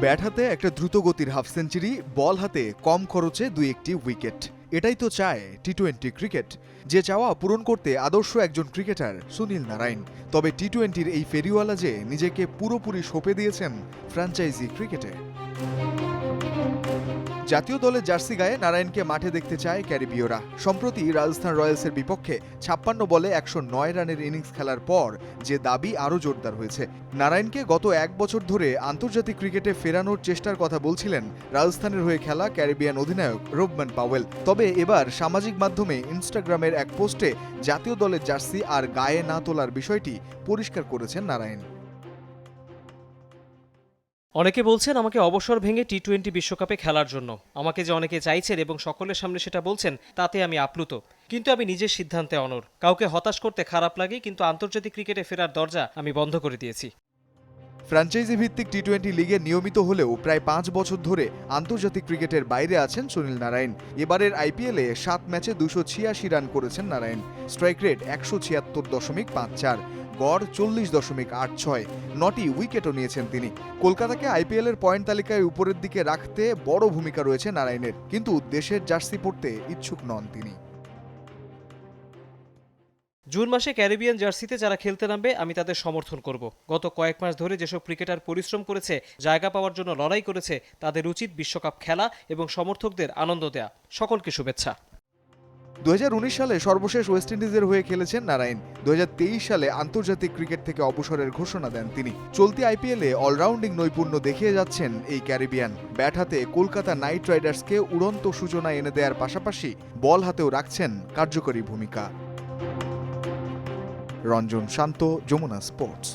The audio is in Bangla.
ব্যাট হাতে একটা দ্রুতগতির হাফ সেঞ্চুরি, বল হাতে কম খরচে দুই একটি উইকেট। এটাই তো চায় টি টোয়েন্টি ক্রিকেট। যে চাওয়া পূরণ করতে আদর্শ একজন ক্রিকেটার সুনীল নারায়ণ। তবে টি টোয়েন্টির এই ফেরিওয়ালা যে নিজেকে পুরোপুরি সঁপে দিয়েছেন ফ্র্যাঞ্চাইজি ক্রিকেটে। জাতীয় দলের জার্সি গায়ে নারায়ণকে মাঠে দেখতে চায় ক্যারিবীয়রা। সম্প্রতি রাজস্থান রয়্যালসের বিপক্ষে ছাপ্পান্ন বলে একশো নয় রানের ইনিংস খেলার পর যে দাবি আরও জোরদার হয়েছে। নারায়ণকে গত এক বছর ধরে আন্তর্জাতিক ক্রিকেটে ফেরানোর চেষ্টার কথা বলছিলেন রাজস্থানের হয়ে খেলা ক্যারিবিয়ান অধিনায়ক রোবম্যান পাওয়েল। তবে এবার সামাজিক মাধ্যমে ইনস্টাগ্রামের এক পোস্টে জাতীয় দলের জার্সি আর গায়ে না তোলার বিষয়টি পরিষ্কার করেছেন নারায়ণ। অনেকে বলছেন আমাকে অবসর ভেঙে টি টোয়েন্টি বিশ্বকাপে খেলার জন্য। আমাকে যে অনেকে চাইছেন এবং সকলের সামনে সেটা বলছেন, তাতে আমি আপ্লুত। কিন্তু আমি নিজের সিদ্ধান্তে অনর কাউকে হতাশ করতে খারাপ লাগে, কিন্তু আন্তর্জাতিক ক্রিকেটে ফেরার দরজা আমি বন্ধ করে দিয়েছি। ফ্র্যাঞ্চাইজি ভিত্তিক টি টোয়েন্টি লিগে নিয়মিত হলেও প্রায় পাঁচ বছর ধরে আন্তর্জাতিক ক্রিকেটের বাইরে আছেন সুনীল নারায়ণ। এবারের আইপিএলে সাত ম্যাচে দুশো ছিয়াশি রান করেছেন নারায়ণ। স্ট্রাইক রেট একশো ছিয়াত্তর দশমিক পাঁচ চার। গড় চল্লিশ দশমিক আট ছয়। নটি উইকেটও নিয়েছেন তিনি। কলকাতাকে আইপিএলের পয়েন্ট তালিকায় উপরের দিকে রাখতে বড় ভূমিকা রয়েছে নারায়ণের, কিন্তু দেশের জার্সি পড়তে ইচ্ছুক নন তিনি। জুন মাসে ক্যারিবিয়ান জার্সিতে যারা খেলতে নামবে, আমি তাদের সমর্থন করব। গত কয়েক মাস ধরে যেসব ক্রিকেটার পরিশ্রম করেছে, জায়গা পাওয়ার জন্য লড়াই করেছে, তাদের উচিত বিশ্বকাপ খেলা এবং সমর্থকদের আনন্দ দেয়া। সকলকে শুভেচ্ছা। দু হাজার উনিশ সালে সর্বশেষ ওয়েস্ট ইন্ডিজের হয়ে খেলেছেন নারায়ণ। দু হাজার তেইশ সালে আন্তর্জাতিক ক্রিকেট থেকে অবসরের ঘোষণা দেন তিনি। চলতি আইপিএলে অলরাউন্ডিং নৈপুণ্য দেখিয়ে যাচ্ছেন এই ক্যারিবিয়ান। ব্যাট হাতে কলকাতা নাইট রাইডার্সকে উড়ন্ত সূচনা এনে দেওয়ার পাশাপাশি বল হাতেও রাখছেন কার্যকরী ভূমিকা। রঞ্জন শান্ত, যমুনা স্পোর্টস।